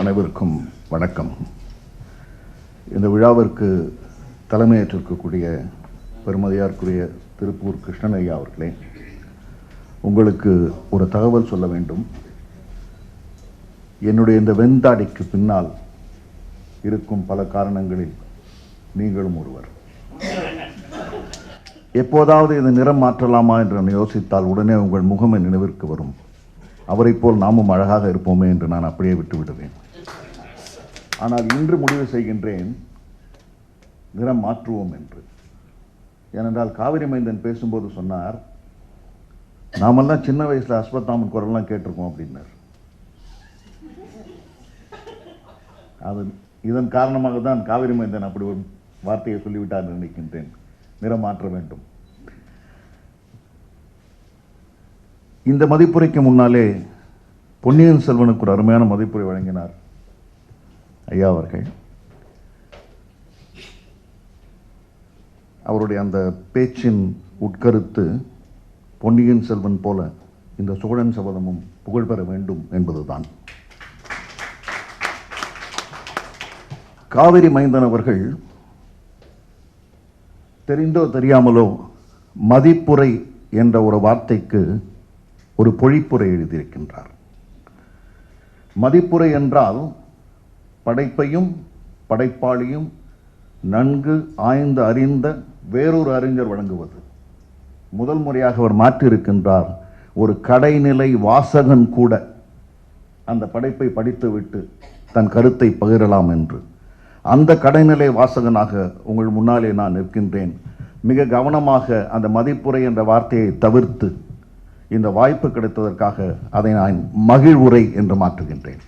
அனைவருக்கும் வணக்கம். இந்த விழாவிற்கு தலைமையேற்றிருக்கக்கூடிய பெருமதியாருக்குரிய திருப்பூர் கிருஷ்ணனையா அவர்களே உங்களுக்கு ஒரு தகவல் சொல்ல வேண்டும். என்னுடைய இந்த வெந்தாடிக்கு பின்னால் இருக்கும் பல காரணங்களில் நீங்களும் ஒருவர். எப்போதாவது இது நிறம் மாற்றலாமா என்று யோசித்தால் உடனே உங்கள் முகமே நினைவிற்கு வரும். அவரைப் போல் நாமும் அழகாக இருப்போமே என்று நான் அப்படியே விட்டு விடுவேன் ஆனால் இன்று முடிவு செய்கின்றேன் நிறம் மாற்றுவோம் என்று. ஏனென்றால் காவிரி மைந்தன் பேசும்போது சொன்னார் நாமெல்லாம் சின்ன வயசில் அஸ்வத்தாமன் குரல்லாம் கேட்டிருக்கோம் அப்படின்னார். அது இதன் காரணமாக தான் காவிரி மைந்தன் அப்படி ஒரு வார்த்தையை சொல்லிவிட்டார் நினைக்கின்றேன். நிறம் மாற்ற வேண்டும். இந்த மதிப்புரைக்கு முன்னாலே பொன்னியின் செல்வனுக்கு ஒரு அருமையான மதிப்புரை வழங்கினார். ஐயா அவர்கள் அவருடைய அந்த பேச்சின் உட்கருத்து பொன்னியின் செல்வன் போல இந்த சோழன் சபதமும் புகழ் பெற வேண்டும் என்பதுதான். காவிரி மைந்தன் அவர்கள் தெரிந்தோ தெரியாமலோ மதிப்புரை என்ற ஒரு வார்த்தைக்கு ஒரு பொழிப்புரை எழுதியிருக்கின்றார். மதிப்புரை என்றால் படைப்பையும் படைப்பாளியும் நன்கு ஆய்ந்து அறிந்த வேறொரு அறிஞர் வழங்குவது. முதல் முறையாக அவர் மாற்றியிருக்கின்றார் ஒரு கடைநிலை வாசகன் கூட அந்த படைப்பை படித்துவிட்டு தன் கருத்தை பகிரலாம் என்று. அந்த கடைநிலை வாசகனாக உங்கள் முன்னாலே நான் நிற்கின்றேன். மிக கவனமாக அந்த மதிப்புரை என்ற வார்த்தையை தவிர்த்து இந்த வாய்ப்பு கிடைத்ததற்காக அதை நான் மகிழ்வுரை என்று மாற்றுகின்றேன்.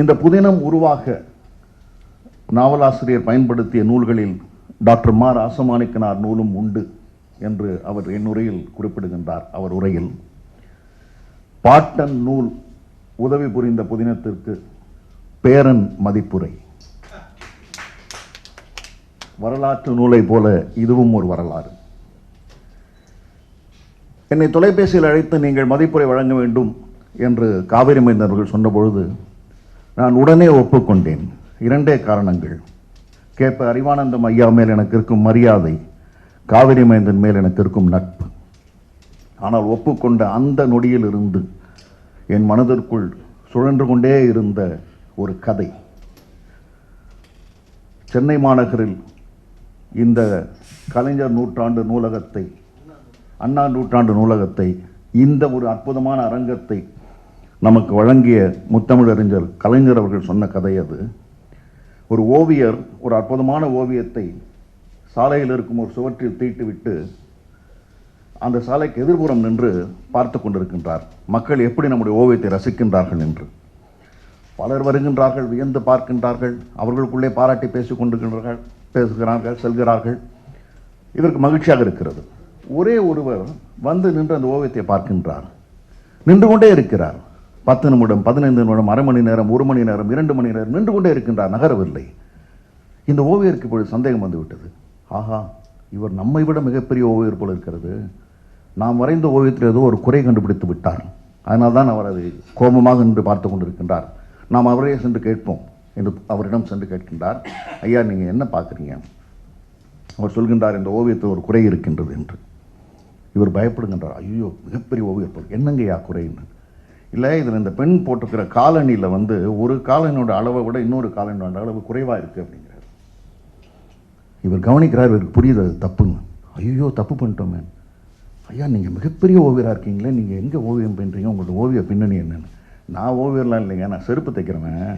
இந்த புதினம் உருவாக நாவலாசிரியர் பயன்படுத்திய நூல்களில் டாக்டர் மா ராசமாணிக்கனார் நூலும் உண்டு என்று அவர் என் உரையில் குறிப்பிடுகின்றார் அவர் உரையில். பாட்டன் நூல் உதவி புரிந்த புதினத்திற்கு பேரன் மதிப்புரை. வரலாற்று நூலை போல இதுவும் ஒரு வரலாறு. என்னை தொலைபேசியில் அழைத்து நீங்கள் மதிப்புரை வழங்க வேண்டும் என்று காவிரி மைந்தர்கள் சொன்னபொழுது நான் உடனே ஒப்புக்கொண்டேன். இரண்டே காரணங்கள். கேப்ப அறிவானந்தம் ஐயா மேல் எனக்கு இருக்கும் மரியாதை காவிரி மைந்தன் மேல் எனக்கு இருக்கும் நட்பு. ஆனால் ஒப்புக்கொண்ட அந்த நொடியில் இருந்து என் மனதிற்குள் சுழன்று கொண்டே இருந்த ஒரு கதை. சென்னை மாநகரில் இந்த கலைஞர் நூற்றாண்டு நூலகத்தை அண்ணா நூற்றாண்டு நூலகத்தை இந்த ஒரு அற்புதமான அரங்கத்தை நமக்கு வழங்கிய முத்தமிழறிஞர் கலைஞர் அவர்கள் சொன்ன கதை அது. ஒரு ஓவியர் ஒரு அற்புதமான ஓவியத்தை சாலையில் இருக்கும் ஒரு சுவற்றில் தீட்டுவிட்டு அந்த சாலைக்கு எதிர்புறம் நின்று பார்த்து கொண்டிருக்கின்றார். மக்கள் எப்படி நம்முடைய ஓவியத்தை ரசிக்கின்றார்கள் என்று. பலர் வருகின்றார்கள் வியந்து பார்க்கின்றார்கள் அவர்களுக்குள்ளே பாராட்டி பேசிக் கொண்டிருக்கின்றார்கள் பேசுகிறார்கள் செல்கிறார்கள். இதற்கு மகிழ்ச்சியாக இருக்கிறது. ஒரே ஒருவர் வந்து நின்று அந்த ஓவியத்தை பார்க்கின்றார். நின்று கொண்டே இருக்கிறார். பத்து நிமிடம் பதினைந்து நிமிடம் அரை மணி நேரம் ஒரு மணி நேரம் இரண்டு மணி நேரம் நின்று கொண்டே இருக்கின்றார் நகரவில்லை. இந்த ஓவியருக்கு இப்பொழுது சந்தேகம் வந்துவிட்டது ஆஹா இவர் நம்மை விட மிகப்பெரிய ஓவியர் போல இருக்கிறது. நாம் வரைந்த ஓவியத்தில் ஏதோ ஒரு குறை கண்டுபிடித்து விட்டார். அதனால் தான் அவர் அதை கோபமாக நின்று பார்த்து கொண்டிருக்கின்றார். நாம் அவரே சென்று கேட்போம் என்று அவரிடம் சென்று கேட்கின்றார். ஐயா நீங்கள் என்ன பார்க்குறீங்க? அவர் சொல்கின்றார் இந்த ஓவியத்தில் ஒரு குறை இருக்கின்றது என்று. இவர் பயப்படுகின்றார் ஐயோ மிகப்பெரிய ஓவியர் போல் என்னங்கய்யா குறைன்னு. இல்லை இதில் இந்த பெண் போட்டிருக்கிற காலனியில் வந்து ஒரு காலனியோட அளவை விட இன்னொரு காலனியோட அளவு குறைவாக இருக்குது அப்படிங்கிறார். இவர் கவனிக்கிறார் இவருக்கு புரியுது அது தப்புன்னு. ஐயோ தப்பு பண்ணிட்டோமே. ஐயா நீங்கள் மிகப்பெரிய ஓவியராக இருக்கீங்களே நீங்கள் எங்கே ஓவியம் பண்ணுறீங்க உங்களோட ஓவிய பின்னணி என்னென்னு. நான் ஓவியர்லாம் இல்லைங்க நான் செருப்பு தைக்கிறவன்.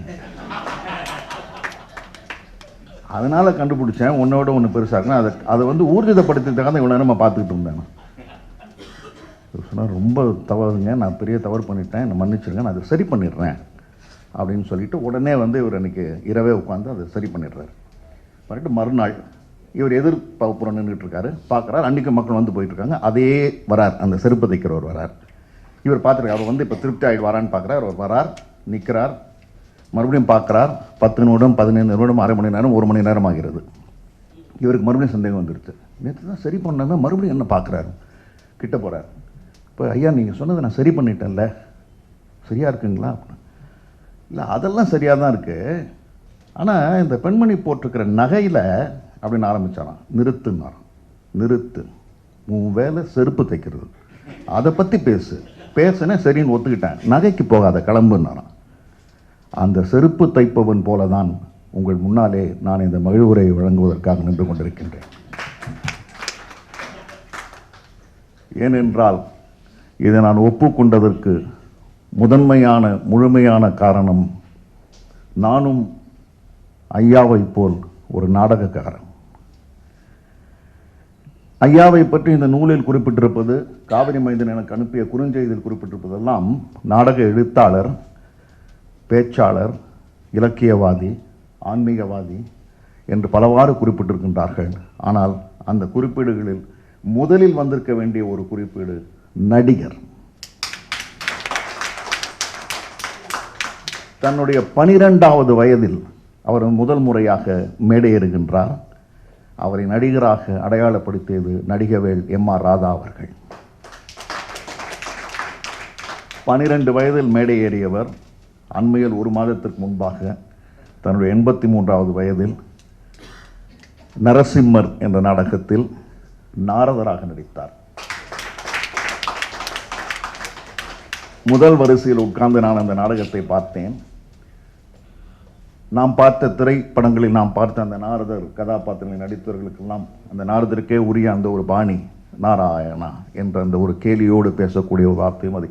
அதனால் கண்டுபிடிச்சேன் உன்னோட ஒன்று பெருசாக இருக்குன்னா. அதை அதை வந்து ஊர்ஜிதப்படுத்தி தான் இவ்வளோ நம்ம பார்த்துக்கிட்டு இருந்தேன். நான் சொன்னால் ரொம்ப தவறுங்க. நான் பெரிய தவறு பண்ணிட்டேன். என்னை மன்னிச்சிருங்க. நான் அதை சரி பண்ணிடுறேன். அப்படின்னு சொல்லிட்டு உடனே வந்து இவர் அன்றைக்கி இரவே உட்காந்து அதை சரி பண்ணிடுறாரு. பண்ணிட்டு மறுநாள் இவர் எதிர் புறம் நின்றுட்டு இருக்காரு. பார்க்குறாரு. அன்றைக்கி மக்கள் வந்து போயிட்டுருக்காங்க அதே வரார். அந்த செருப்பு தைக்கிறவர் வரார். இவர் பார்த்துருக்காரு. அவர் வந்து இப்போ திருப்தி ஆகிட்டு வரான்னு பார்க்குறாரு. அவர் வரார். நிற்கிறார் மறுபடியும் பார்க்குறார். பத்து நிமிடம் பதினைந்து நிமிடம் அரை மணி நேரம் ஒரு மணி நேரம் ஆகிறது. இவருக்கு மறுபடியும் சந்தேகம் வந்துடுச்சு நேற்று தான் சரி பண்ணாமல் மறுபடியும் என்ன பார்க்குறாரு? கிட்ட போகிறார் இப்போ ஐயா நீங்கள் சொன்னதை நான் சரி பண்ணிட்டேன்ல. சரியாக இருக்குங்களா? இல்லை அதெல்லாம் சரியாக தான் இருக்குது ஆனால் இந்த பெண்மணி போட்டிருக்கிற நகையில் அப்படின்னு ஆரம்பித்தாராம் நிறுத்துனாராம் நிறுத்து. உன் வேலை செருப்பு தைக்கிறது. அதை பற்றி பேசு. பேசுனே சரின்னு ஒத்துக்கிட்டேன். நகைக்கு போகாத கிளம்புனாராம் அந்த செருப்பு தைப்பவன் போல தான் உங்கள் முன்னாலே நான் இந்த மகிழ்வுரை வழங்குவதற்காக நின்று கொண்டிருக்கின்றேன். ஏனென்றால் இதை நான் ஒப்புக்கொண்டதற்கு முதன்மையான முழுமையான காரணம் நானும் ஐயாவைப் போல் ஒரு நாடகக்காரன். ஐயாவை பற்றி இந்த நூலில் குறிப்பிட்டிருப்பது காவிரி மைந்தன் எனக்கு அனுப்பிய குறுஞ்செய்தியில் குறிப்பிட்டிருப்பதெல்லாம் நாடக எழுத்தாளர் பேச்சாளர் இலக்கியவாதி ஆன்மீகவாதி என்று பலவாறு குறிப்பிட்டிருக்கின்றார்கள். ஆனால் அந்த குறிப்பீடுகளில் முதலில் வந்திருக்க வேண்டிய ஒரு குறிப்பீடு நடிகர். தன்னுடைய பனிரெண்டாவது வயதில் அவர் முதல் முறையாக மேடையேறுகின்றார். அவரை நடிகராக அடையாளப்படுத்தியது நடிகவேல் எம் ஆர் ராதா அவர்கள். பனிரெண்டு வயதில் மேடை ஏறியவர் அண்மையில் ஒரு மாதத்திற்கு முன்பாக தன்னுடைய எண்பத்தி மூன்றாவது வயதில் நரசிம்மர் என்ற நாடகத்தில் நாரதராக நடித்தார். முதல் வரிசையில் உட்கார்ந்து நான் அந்த நாடகத்தை பார்த்தேன். நாம் பார்த்த திரைப்படங்களில் நாம் பார்த்த அந்த நாரதர் கதாபாத்திரங்களில் நடித்தவர்களுக்கெல்லாம் அந்த நாரதருக்கே உரிய அந்த ஒரு பாணி நாராயணா என்ற அந்த ஒரு கேலியோடு பேசக்கூடிய ஒரு வார்த்தையும் அதை.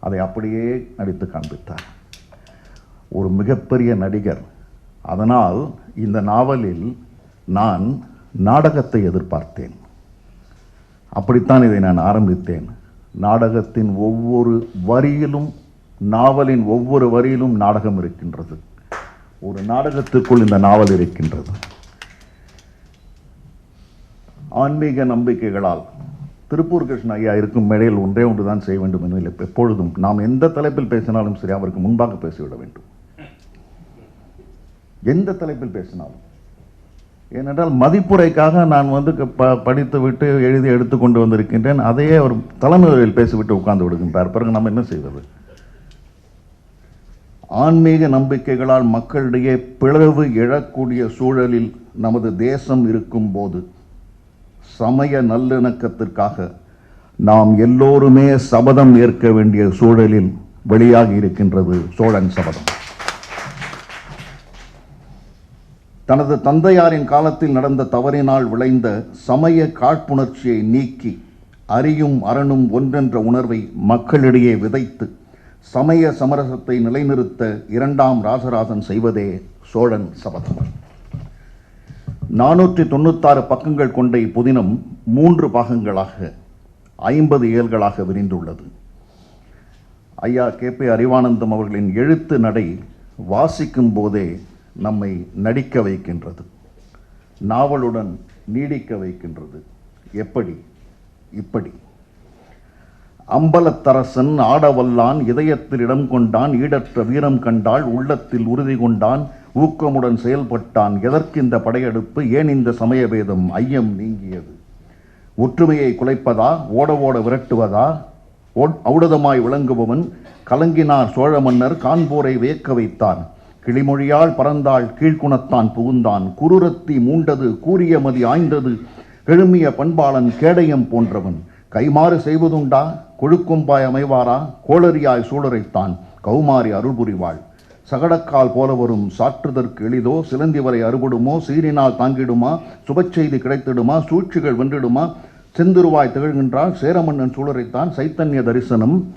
அதை அப்படியே நடித்து காண்பித்தார். ஒரு மிகப்பெரிய நடிகர். அதனால் இந்த நாவலில் நான் நாடகத்தை எதிர்பார்த்தேன். அப்படித்தான் இதை நான் ஆரம்பித்தேன். நாடகத்தின் ஒவ்வொரு வரியிலும் நாவலின் ஒவ்வொரு வரியிலும் நாடகம் இருக்கின்றது. ஒரு நாடகத்திற்குள் இந்த நாவல் இருக்கின்றது. ஆன்மீக நம்பிக்கைகளால் திருப்பூர் கிருஷ்ண ஐயா இருக்கும் மேடையில் ஒன்றே ஒன்று தான் செய்ய வேண்டும் என்பதில் எப்பொழுதும் நாம் எந்த தலைப்பில் பேசினாலும் சரி அவருக்கு முன்பாக பேசிவிட வேண்டும். எந்த தலைப்பில் பேசினாலும். ஏனென்றால் மதிப்புரைக்காக நான் வந்து க- ப படித்து விட்டு எழுதி எடுத்துக்கொண்டு வந்திருக்கின்றேன். அதையே அவர் தலைமையில் பேசிவிட்டு உட்கார்ந்து விடுகின்றார். பிறகு நாம் என்ன செய்வது? ஆன்மீக நம்பிக்கைகளால் மக்களிடையே பிளவு எழக்கூடிய சூழலில் நமது தேசம் இருக்கும் போது சமய நல்லிணக்கத்திற்காக நாம் எல்லோருமே சபதம் ஏற்க வேண்டிய சூழலில் வெளியாகி இருக்கின்றது சோழன் சபதம். தனது தந்தையாரின் காலத்தில் நடந்த தவறினால் விளைந்த சமய காழ்ப்புணர்ச்சியை நீக்கி அறியும் அரணும் ஒன்றென்ற உணர்வை மக்களிடையே விதைத்து சமய சமரசத்தை நிலைநிறுத்த இரண்டாம் ராசராசன் செய்வதே சோழன் சபதம். நானூற்றி தொண்ணூத்தாறு பக்கங்கள் கொண்ட இப்புதினம் மூன்று பாகங்களாக ஐம்பது இயல்களாக விரிந்துள்ளது. ஐயா கே பி அறிவானந்தம் அவர்களின் எழுத்து நடை வாசிக்கும் போதே நம்மை நடிக்க வைக்கின்றது. நாவலுடன் நீடிக்க வைக்கின்றது. எப்படி? இப்படி. அம்பலத்தரசன் ஆடவல்லான் இதயத்தில் இடம் கொண்டான் ஈடற்ற வீரம் கண்டால் உள்ளத்தில் உறுதி கொண்டான் ஊக்கமுடன் செயல்பட்டான். எதற்கு இந்த படையெடுப்பு? ஏன் இந்த சமயபேதம்? ஐயம் நீங்கியது. ஒற்றுமையை குலைப்பதா? ஓட ஓட விரட்டுவதா? ஓட்- ஔடதமாய் விளங்குபவன் கலங்கினார் சோழ மன்னர் காண்போரை வியக்க வைத்தான். கிளிமொழியால் பறந்தாள் கீழ்குணத்தான் புகுந்தான். குருரத்தி மூண்டது கூரிய மதி ஆய்ந்தது எழுமிய பண்பாளன் கேடயம் போன்றவன். கைமாறு செய்வதுண்டா? கொழுக்கொம்பாய் அமைவாரா? கோளரியாய் சூழரைத்தான். கௌமாரி அருள் புரிவாள். சகடக்கால் போல வரும். சாற்றுதற்கு எளிதோ? சிலந்தி வரை அறுபடுமோ? சீரினால் தாங்கிடுமா? சுபச்செய்தி கிடைத்திடுமா? சூழ்ச்சிகள் வென்றிடுமா? செந்துருவாய் திகழ்கின்றால் சேரமன்னன் சூழரைத்தான். சைத்தன்ய தரிசனம்.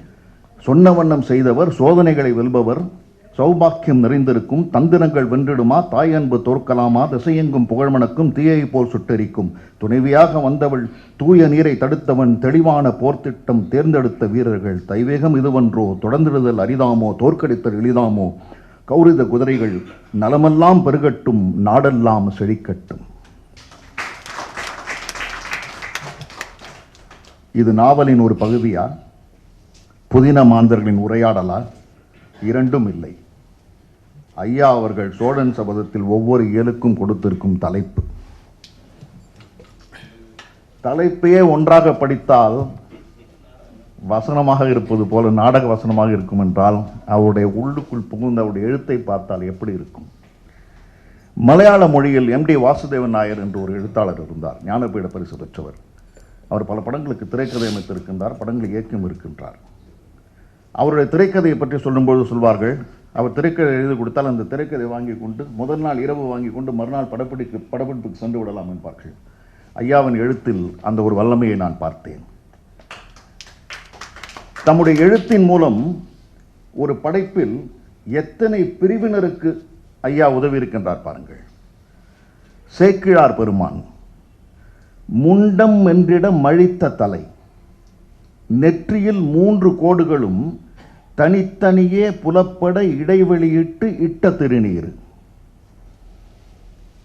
சொன்ன வண்ணம் செய்தவர். சோதனைகளை வெல்பவர். சௌபாக்கியம் நிறைந்திருக்கும் தந்திரங்கள் வென்றிடுமா தாய் அன்பு தோற்கலாமா திசையெங்கும் புகழ்மணக்கும் தீயை போல் சுட்டெரிக்கும். துணைவியாக வந்தவள் தூய நீரை தடுத்தவன் தெளிவான போர்த்திட்டம் தேர்ந்தெடுத்த வீரர்கள். தைவேகம் இதுவன்றோ தொடர்ந்திடுதல் அரிதாமோ தோற்கடித்தல் எளிதாமோ? கௌரித குதிரைகள் நலமெல்லாம் பெருகட்டும் நாடெல்லாம் செழிக்கட்டும். இது நாவலின் ஒரு பகுதியா? புதின மாந்தர்களின் உரையாடலா? இரண்டும் இல்லை. ஐயா அவர்கள் சோழன் சபதத்தில் ஒவ்வொரு இயலுக்கும் கொடுத்திருக்கும் தலைப்பு. தலைப்பையே ஒன்றாக படித்தால் வசனமாக இருப்பது போல நாடக வசனமாக இருக்கும் என்றால் அவருடைய உள்ளுக்குள் புகுந்த அவருடைய எழுத்தை பார்த்தால் எப்படி இருக்கும்? மலையாள மொழியில் எம்டி வாசுதேவன் நாயர் என்று ஒரு எழுத்தாளர் இருந்தார் ஞானபீட பரிசு பெற்றவர். அவர் பல படங்களுக்கு திரைக்கதை அமைத்திருக்கின்றார் படங்களை இயக்கம் இருக்கின்றார். அவருடைய திரைக்கதையை பற்றி சொல்லும்போது சொல்வார்கள் அவர் திரைக்கதை எழுதி கொடுத்தால் அந்த திரைக்கதை வாங்கி கொண்டு முதல் நாள் இரவு வாங்கி கொண்டு மறுநாள் படப்பிடிக்கு படப்பிடிப்புக்கு சென்று விடலாம் என்பார்கள். ஐயாவின் எழுத்தில் அந்த ஒரு வல்லமையை நான் பார்த்தேன். தம்முடைய எழுத்தின் மூலம் ஒரு படைப்பில் எத்தனை பிரிவினருக்கு ஐயா உதவி இருக்கின்றார் பாருங்கள். சேக்கிழார் பெருமான் முண்டம் என்றிட மழித்த தலை நெற்றியில் மூன்று கோடுகளும் தனித்தனியே புலப்பட இடைவெளியிட்டு இட்ட திருநீர்.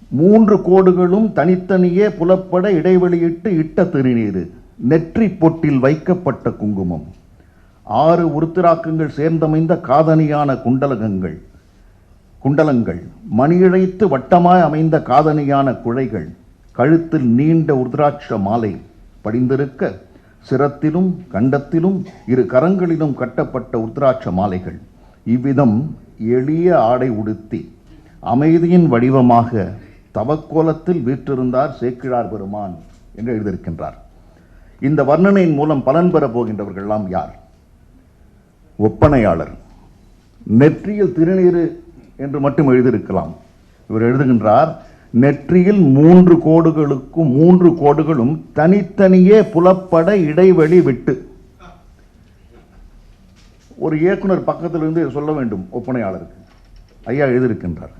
மூன்று கோடுகளும் தனித்தனியே புலப்பட இடைவெளியிட்டு இட்ட திருநீர். நெற்றி பொட்டில் வைக்கப்பட்ட குங்குமம். ஆறு உருத்திராக்கங்கள் சேர்ந்தமைந்த காதனியான குண்டலகங்கள். குண்டலங்கள் மணியிழைத்து வட்டமாய் அமைந்த காதனியான குழைகள் கழுத்தில் நீண்ட உருதிராட்ச மாலை படிந்திருக்க சிரத்திலும் கண்டத்திலும் இரு கரங்களிலும் கட்டப்பட்ட உத்ராட்ச மாலைகள். இவ்விதம் எளிய ஆடை உடுத்தி அமைதியின் வடிவமாக தவக்கோலத்தில் வீற்றிருந்தார் சேக்கிழார் பெருமான் என்று எழுதியிருக்கின்றார். இந்த வர்ணனையின் மூலம் பலன் பெறப் போகின்றவர்கள்லாம் யார்? ஒப்பனையாளர். நெற்றியில் திருநீறு என்று மட்டும் எழுதியிருக்கலாம். இவர் எழுதுகின்றார் நெற்றியில் மூன்று கோடுகளுக்கும் மூன்று கோடுகளும் தனித்தனியே புலப்பட இடைவெளி விட்டு. ஒரு இயக்குனர் பக்கத்தில் இருந்து சொல்ல வேண்டும் ஒப்பனையாளருக்கு. ஐயா எழுதியிருக்கின்றார்.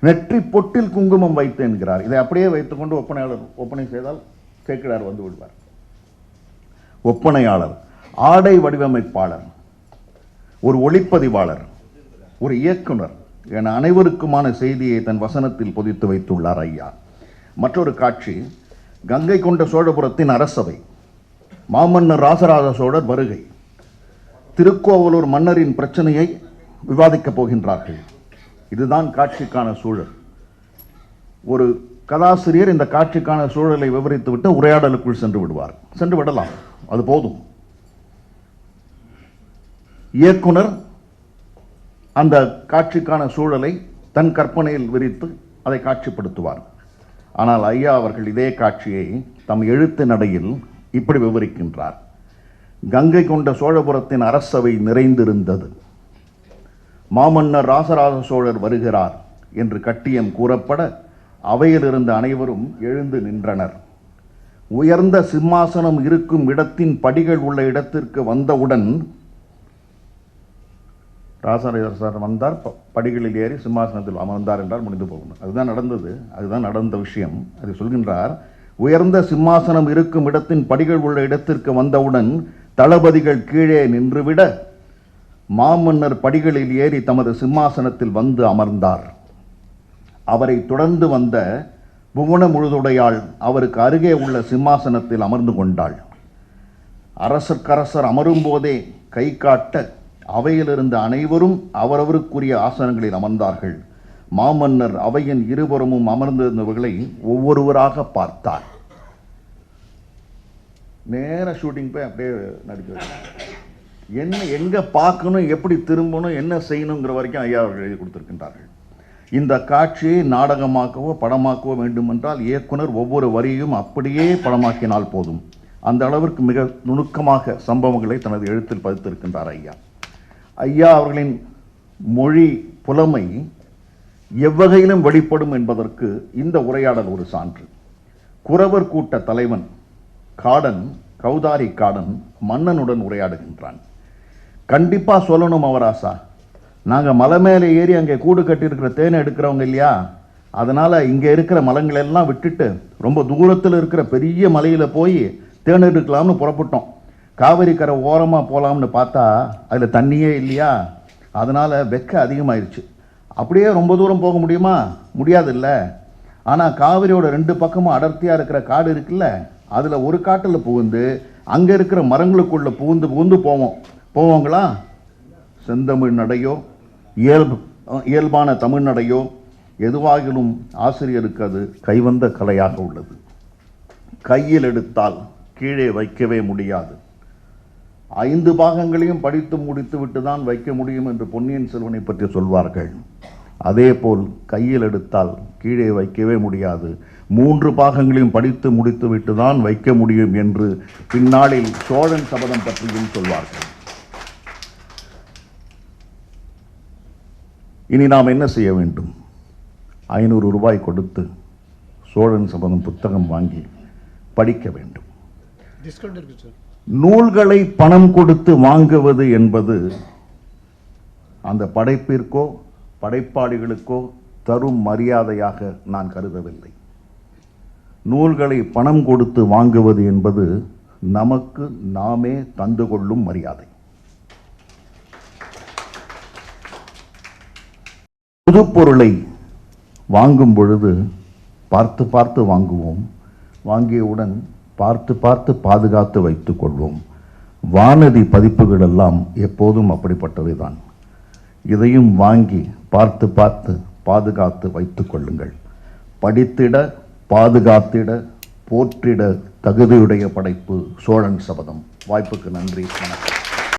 நெற்றி பொட்டில் குங்குமம் வைத்து என்கிறார் இதை அப்படியே வைத்துக்கொண்டு ஒப்பனையாளர் ஒப்பனை செய்தால் கேட்கிறார் வந்து விடுவார். ஒப்பனையாளர் ஆடை வடிவமைப்பாளர் ஒரு ஒளிப்பதிவாளர் ஒரு இயக்குனர் என அனைவருக்குமான செய்தியை தன் வசனத்தில் பொதித்து வைத்துள்ளார் ஐயா. மற்றொரு காட்சி கங்கை கொண்ட சோழபுரத்தின் அரசவை மாமன்னர் ராசராஜ சோழர் வருகை. திருக்கோவலூர் மன்னரின் பிரச்சனையை விவாதிக்கப் போகின்றார்கள். இதுதான் காட்சிக்கான சூழல். ஒரு கதாசிரியர் இந்த காட்சிக்கான சூழலை விவரித்துவிட்டு உரையாடலுக்குள் சென்று விடுவார். சென்று விடலாம். அது போதும். இயக்குனர் அந்த காட்சிக்கான சூழலை தன் கற்பனையில் விரித்து அதை காட்சிப்படுத்துவார். ஆனால் ஐயா அவர்கள் இதே காட்சியை தம் எழுத்து நடையில் இப்படி விவரிக்கின்றார். கங்கை கொண்ட சோழபுரத்தின் அரசவை நிறைந்திருந்தது. மாமன்னர் ராசராச சோழர் வருகிறார் என்று கட்டியம் கூறப்பட அவையில் இருந்த அனைவரும் எழுந்து நின்றனர். உயர்ந்த சிம்மாசனம் இருக்கும் இடத்தின் படிகள் உள்ள இடத்திற்கு வந்தவுடன் ராசராஜர் வந்தார் ப- படிகளில் ஏறி சிம்மாசனத்தில் அமர்ந்தார் என்றால் முடிந்து போகணும் அதுதான் நடந்தது. அதுதான் நடந்த விஷயம். அதை சொல்கின்றார் உயர்ந்த சிம்மாசனம் இருக்கும் இடத்தின் படிகள் உள்ள இடத்திற்கு வந்தவுடன் தளபதிகள் கீழே நின்றுவிட மாமன்னர் படிகளில் ஏறி தமது சிம்மாசனத்தில் வந்து அமர்ந்தார். அவரை தொடர்ந்து வந்த புவன முழுதுடையாள் அவருக்கு அருகே உள்ள சிம்மாசனத்தில் அமர்ந்து கொண்டாள். அரசர்க்கரசர் அமரும் போதே கை காட்ட அவையிலிருந்த அனைவரும் அவரவருக்குரிய ஆசனங்களில் அமர்ந்தார்கள். மாமன்னர் அவையின் இருபுறமும் அமர்ந்திருந்தவர்களை ஒவ்வொருவராக பார்த்தார். நேர ஷூட்டிங் போய் அப்படியே நடிக்க என்ன எங்கே பார்க்கணும் எப்படி திரும்பணும் என்ன செய்யணுங்கிற வரைக்கும் ஐயா அவர்கள் எழுதி கொடுத்துருக்கின்றார்கள். இந்த காட்சியை நாடகமாக்கவோ படமாக்கவோ வேண்டுமென்றால் இயக்குனர் ஒவ்வொரு வரியும் அப்படியே படமாக்கினால் போதும். அந்த அளவிற்கு மிக நுணுக்கமாக சம்பவங்களை தனது எழுத்தில் பதித்திருக்கின்றார் ஐயா. ஐயா அவர்களின் மொழி புலமை எவ்வகையிலும் வெளிப்படும் என்பதற்கு இந்த உரையாடல் ஒரு சான்று. குறவர் கூட்ட தலைவன் காடன் கௌதாரி காடன் மன்னனுடன் உரையாடுகின்றான். கண்டிப்பாக சொல்லணும் அவராசா. நாங்கள் மலை மேலே ஏறி அங்கே கூடு கட்டியிருக்கிற தேனை எடுக்கிறவங்க இல்லையா? அதனால் இங்கே இருக்கிற மலங்களெல்லாம் விட்டுட்டு ரொம்ப தூரத்தில் இருக்கிற பெரிய மலையில் போய் தேன் எடுக்கலாம்னு புறப்பட்டோம். காவிரி கரை ஓரமாக போகலாம்னு பார்த்தா அதில் தண்ணியே இல்லையா? அதனால் வெக்க அதிகமாயிருச்சு. அப்படியே ரொம்ப தூரம் போக முடியுமா? முடியாதுல்ல. ஆனால் காவிரியோட ரெண்டு பக்கமும் அடர்த்தியாக இருக்கிற காடு இருக்குல்ல அதில் ஒரு காட்டில் புகுந்து அங்கே இருக்கிற மரங்களுக்குள்ளே புகுந்து புகுந்து போவோம். போவோங்களா? செந்தமிழ் நடையோ இயல்பு இயல்பான தமிழ் நடையோ எதுவாகிலும் ஆசிரியருக்கு அது கைவந்த கலையாக உள்ளது. கையில் எடுத்தால் கீழே வைக்கவே முடியாது. ஐந்து பாகங்களையும் படித்து முடித்துவிட்டு தான் வைக்க முடியும் என்று பொன்னியின் செல்வனை பற்றி சொல்வார்கள். அதேபோல் கையில் எடுத்தால் கீழே வைக்கவே முடியாது. மூன்று பாகங்களையும் படித்து முடித்துவிட்டு தான் வைக்க முடியும் என்று பின்னாளில் சோழன் சபதம் பற்றியும் சொல்வார்கள். இனி நாம் என்ன செய்ய வேண்டும்? ஐநூறு ரூபாய் கொடுத்து சோழன் சபதம் புத்தகம் வாங்கி படிக்க வேண்டும். டிஸ்கவுண்ட் இருக்கு சார் நூல்களை பணம் கொடுத்து வாங்குவது என்பது அந்த படைப்பிற்கோ படைப்பாளிகளுக்கோ தரும் மரியாதையாக நான் கருதவில்லை. நூல்களை பணம் கொடுத்து வாங்குவது என்பது நமக்கு நாமே தந்து கொள்ளும் மரியாதை. புதுப்பொருளை வாங்கும் பொழுது பார்த்து பார்த்து வாங்குவோம். வாங்கியவுடன் பார்த்து பார்த்து பாதுகாத்து வைத்து கொள்வோம். வானதி பதிப்புகள் எல்லாம் எப்போதும் அப்படிப்பட்டவை தான் இதையும் வாங்கி பார்த்து பார்த்து பாதுகாத்து வைத்து கொள்ளுங்கள். படித்திட பாதுகாத்திட போற்றிட தகுதியுடைய படைப்பு சோழன் சபதம். வாய்ப்புக்கு நன்றி வணக்கம்.